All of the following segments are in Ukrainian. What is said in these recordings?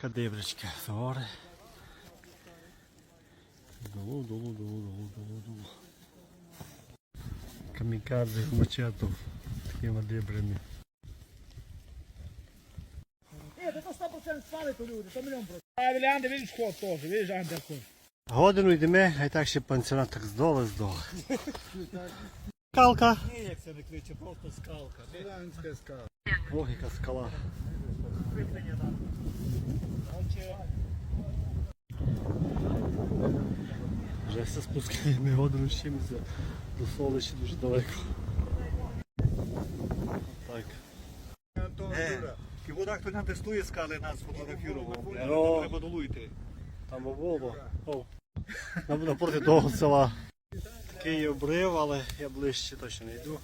Кадибричка гори. Долу, долу, долу, долу, долу, долу. Камікадзе мачетом такими дибрами. Ні, то 100% спалить у люди, то мільйон просто. А Вілянди, він сход теж, видиш, Андерсон. Годину йдемо, а й так ще пансіонат так здоле здоле. Скалка. Ні, як це не кличе, просто скалка. Логіка скала. Вже все спускаємо годину з чимось до солища дуже далеко. Так. І вода хто нам тестує скали, нас фотографував. Треба. Там було. Нам напроти того села. Такий обрив, але я ближче точно не йду.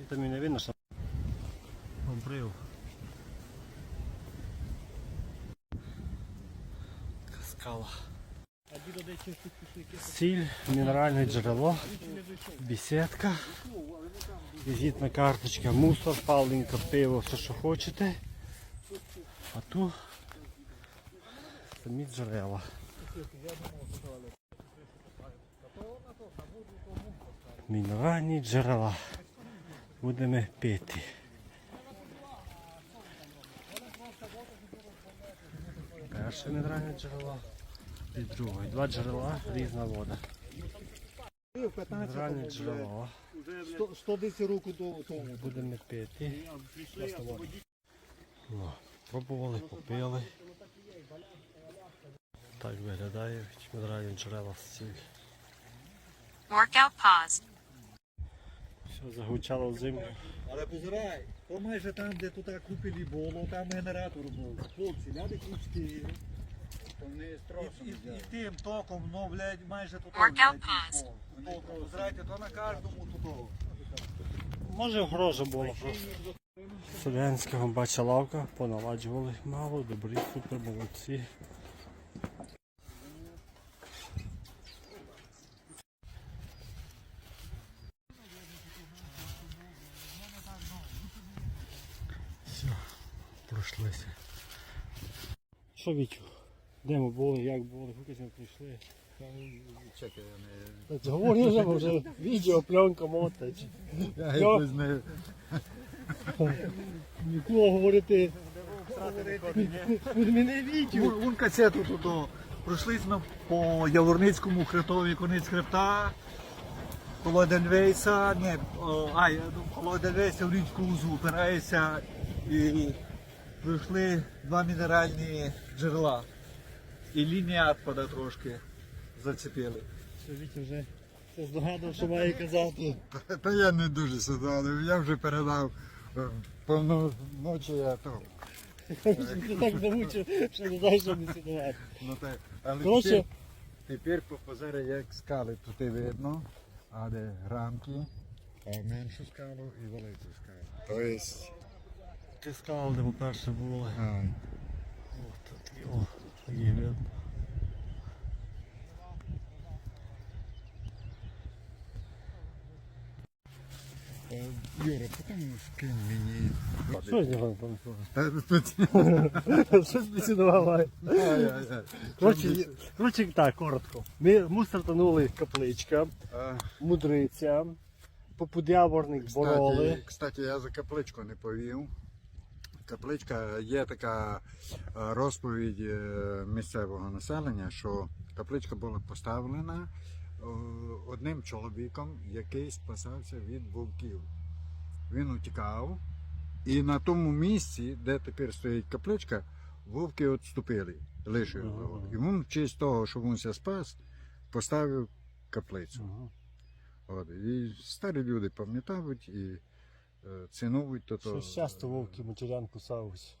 І там і не видно, що обрив. Така скала. Сіль, мінеральне джерело, бесідка. Візитна карточка, мусор, паленька, пиво, все що хочете. А тут самі джерела. Мінеральні джерела. Будемо пити. Перше мінеральне джерело і друге. Два джерела, різна вода. Мінеральне джерело. 110 руку до тому. Будемо пити. Ну, пробували, попили. Так виглядає мінеральні джерела з ціль. Workout paused. Загучало в землю. Але позирай, то майже там, де тут купили було, там генератор був. Хлопці, ляди ключки. І, і, і тим током, ну, блядь, майже тут. Paused. ну, то, Позирайте, то на кожному тут. Може грожа було просто. Селянського бача лавка, поналаджували мало, добрі, супер, молодці. Все, пройшлися. Що Вітю? Де ми були, як були, куди ми прийшли? Чекай, Так, Говори вже, вже відео, пленка, мотать. я якось не... Нікого говорити. Мене відео. Вон касету тут. о. Пройшлись ми по Яворницькому хребтові конець хребта. Коло Едельвейса, ні, о, а, я думаю, коло в річку Узу опирається і пройшли два мінеральні джерела. І лінія відпада трошки зацепили. Що Вітя вже це здогадав, що має казати. Та я не дуже сюди, я вже передав е, повну ночі я то. Ти так замучив, що не знаєш, що не сідувати. Ну, та, але Коротше, тепер, тепер по позорі як скали тут і видно, а де рамки, а меншу скалу і велику скалу. Тобто, ти сказав, де ми перше були. а, О, такі, о, такі видно. е, Юра, потім скинь мені. Що з нього там? Та, тут- Що. Коротше, так, коротко. Ми, ми стартанули капличка, мудриця, попудяворник бороли. Кстати, кстати, я за капличку не повів. Капличка є така е, розповідь е, місцевого населення, що капличка була поставлена е, одним чоловіком, який спасався від вовків. Він утікав, і на тому місці, де тепер стоїть капличка, вовки відступили, лишили його. І він в честь того, що він спас, поставив каплицю. От, і старі люди пам'ятають і е, цінують то. то Що часто вовки матерян кусались.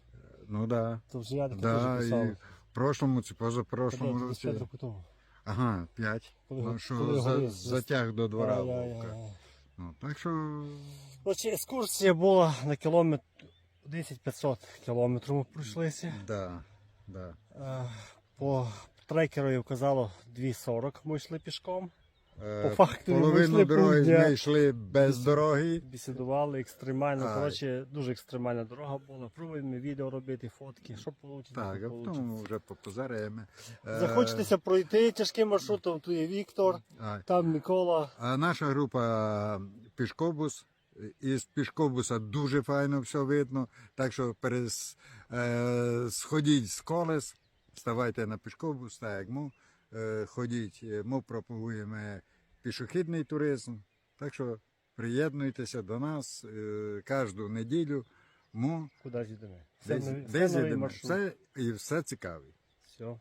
Ну да. То вже я Да, теж кусав. в прошлому чи позапрошлому році. Ага, п'ять. Ну, що коли за, гори затяг до двора вовка. Ну, так що Коротше, екскурсія була на кілометр 10-500 кілометрів ми пройшлися. да, да. Е, По трекеру вказало 2.40 ми йшли пішком. Е, По факту Половину дороги півдня. ми йшли без дороги. Бесідували екстремально. Коротше, дуже екстремальна дорога була. Пробуємо відео робити, фотки. Що вийде? Так, а потім вже попозаряємо. Е, Захочетеся пройти тяжким маршрутом, то є Віктор, а, там Микола. А наша група пішкобус. Із пішкобуса дуже файно все видно. Так що перес, е, сходіть з колес, ставайте на пішкобус, так як ми. Е, ходіть, Е, ми пропагуємо пішохідний туризм. Так що приєднуйтеся до нас е, кожну неділю. Ми Куди ж йдемо? Все десь, десь все новий йдемо. маршрут. Все, і все цікаве. Все.